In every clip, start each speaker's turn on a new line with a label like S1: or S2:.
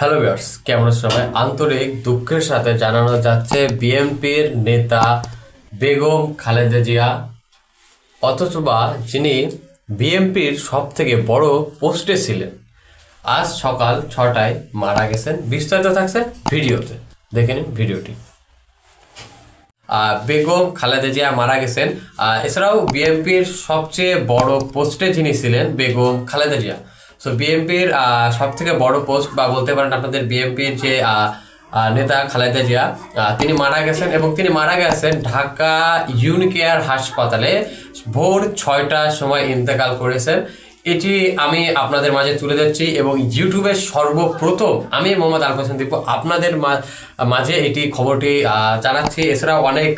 S1: Hello viewers কেমন সবাই? আন্তরিক দুঃখের সাথে জানানো যাচ্ছে বিএনপির নেতা বেগম খালেদা জিয়া অথচ বা যিনি বিএনপির সব থেকে বড় পোস্টে ছিলেন। আজ সকাল ছটায় মারা গেছেন। বিস্তারিত থাকছে ভিডিওতে। দেখে নিন ভিডিওটি। বেগম খালেদা জিয়া মারা গেছেন। এছাড়াও বিএনপির সবচেয়ে বড় পোস্টে যিনি ছিলেন বেগম খালেদা জিয়া। সো বিএনপির সব থেকে বড় পোস্ট বা বলতে পারেন আপনাদের বিএনপির যে নেতা খালেদা জিয়া তিনি মারা গেছেন এবং তিনি মারা গেছেন ঢাকা ইউনিকেয়ার হাসপাতালে ভোর ছয়টার সময় ইন্তেকাল করেছেন। এটি আমি আপনাদের মাঝে তুলে ধরছি এবং ইউটিউবের সর্বপ্রথম আমি মোহাম্মদ আল হোসেন দীপু আপনাদের মাঝে এটি খবরটি জানাচ্ছি। এছাড়াও অনেক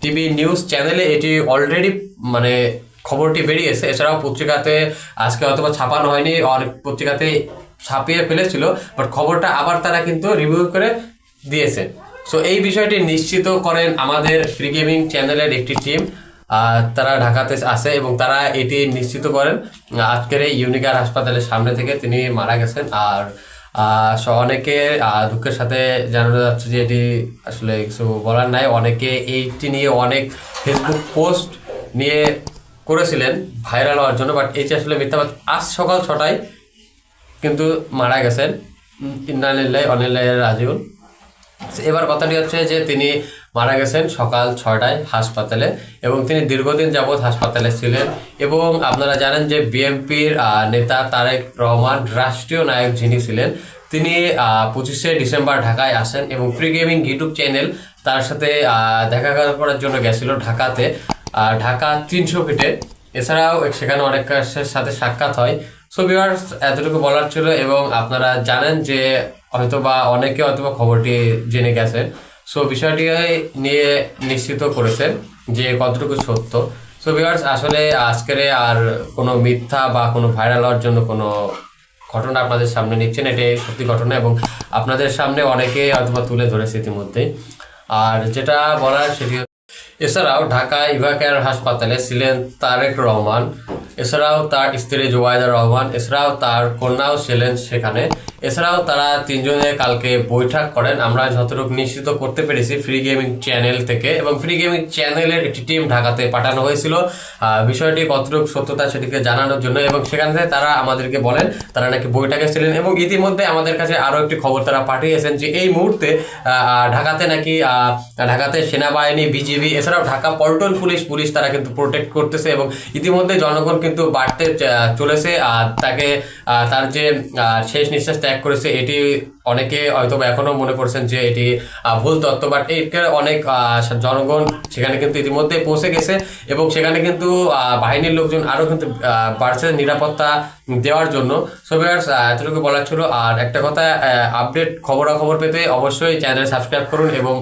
S1: টিভি নিউজ চ্যানেলে এটি অলরেডি মানে খবরটি বেরিয়েছে। এছাড়াও পত্রিকাতে আজকে অথবা ছাপানো হয়নি অনেক পত্রিকাতে ছাপিয়ে ফেলেছিল বাট খবরটা আবার তারা কিন্তু রিভিউ করে দিয়েছে। সো এই বিষয়টি নিশ্চিত করেন আমাদের ফ্রি গেমিং চ্যানেলের একটি টিম তারা ঢাকাতে আসে এবং তারা এটি নিশ্চিত করেন আজকের এই ইউনিকার হাসপাতালের সামনে থেকে তিনি মারা গেছেন। আর অনেকে দুঃখের সাথে জানানো যাচ্ছে যে এটি আসলে কিছু বলার নাই। অনেকে এইটি নিয়ে অনেক ফেসবুক পোস্ট নিয়ে করেছিলেন ভাইরাল হওয়ার জন্য বাট এটি আসলে মিথ্যাবাদ আজ সকাল ছটায় কিন্তু মারা গেছেন ইন্নালিল্লাহ অনিল্লাহ রাজিউল। এবার কথাটি হচ্ছে যে তিনি মারা গেছেন সকাল ছটায় হাসপাতালে এবং তিনি দীর্ঘদিন যাবৎ হাসপাতালে ছিলেন। এবং আপনারা জানেন যে বিএনপির নেতা তারেক রহমান, রাষ্ট্রীয় নায়ক যিনি ছিলেন, তিনি পঁচিশে ডিসেম্বর ঢাকায় আসেন এবং ফ্রি গেমিং ইউটিউব চ্যানেল তার সাথে দেখা করার জন্য গেছিল ঢাকাতে। ঢাকা তিনশো ফিটে। এছাড়াও সেখানে অনেক সাথে সাক্ষাৎ হয়। সো ভিউয়ার্স এতটুকু বলার ছিল এবং আপনারা জানেন যে হয়তো বা অনেকে হয়তো বা খবরটি জেনে গেছেন। সো বিষয়টি নিয়ে নিশ্চিত করেছেন যে কতটুকু সত্য। সো ভিউয়ার্স আসলে আজকের আর কোনো মিথ্যা বা কোনো ভাইরাল হওয়ার জন্য কোনো ঘটনা আপনাদের সামনে নিচ্ছেন এটাই সত্যি ঘটনা এবং আপনাদের সামনে অনেকে অথবা তুলে ধরেছে ইতিমধ্যেই। আর যেটা বলার সেটি এছাড়াও ঢাকা ইভাকেয়ার হাসপাতালে ছিলেন তারেক রহমান, এছাড়াও তার স্ত্রী জোয়াইদা রহমান, এছাড়াও তার কন্যাও ছিলেন সেখানে। এছাড়াও তারা তিনজনে কালকে বৈঠক করেন। আমরা যতটুকু নিশ্চিত করতে পেরেছি ফ্রি গেমিং চ্যানেল থেকে। এবং ফ্রি গেমিং চ্যানেলের একটি টিম ঢাকাতে পাঠানো হয়েছিল। বিষয়টি কতটুকু সত্যতা সেটিকে জানানোর জন্য এবং সেখান থেকে তারা আমাদেরকে বলেন, তারা নাকি বৈঠকে ছিলেন এবং ইতিমধ্যে আমাদের কাছে আরও একটি খবর তারা পাঠিয়েছেন যে এই মুহূর্তে ঢাকাতে নাকি ঢাকাতে সেনাবাহিনী বিজিবি এছাড়াও ঢাকা পল্টন পুলিশ পুলিশ তারা কিন্তু প্রোটেক্ট করতেছে এবং ইতিমধ্যে জনগণ কিন্তু বাড়তে চলেছে। আর তাকে তার যে শেষ নিঃশ্বাস ত্যাগ করেছে, এটি অনেকে হয়তো এখনও মনে করছেন যে এটি ভুল তত্ত্ব বাট একে অনেক জনগণ সেখানে কিন্তু ইতিমধ্যে পৌঁছে গেছে এবং সেখানে কিন্তু বাহিনীর লোকজন আরও কিন্তু বাড়ছে নিরাপত্তা দেওয়ার জন্য। সো ভিউয়ার্স এতটুকু বলার ছিল। আর একটা কথা আপডেট খবরাখবর পেতে অবশ্যই চ্যানেল সাবস্ক্রাইব করুন এবং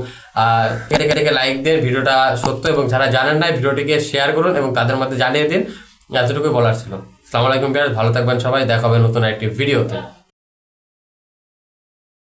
S1: কেটে লাইক দিন ভিডিওটা সত্য এবং যারা জানেন না, ভিডিওটিকে শেয়ার করুন এবং তাদের মধ্যে জানিয়ে দিন। এতটুকু বলার ছিল। সালাম আলাইকুম ভিউয়ার্স ভালো থাকবেন সবাই। দেখা হবে নতুন একটি ভিডিওতে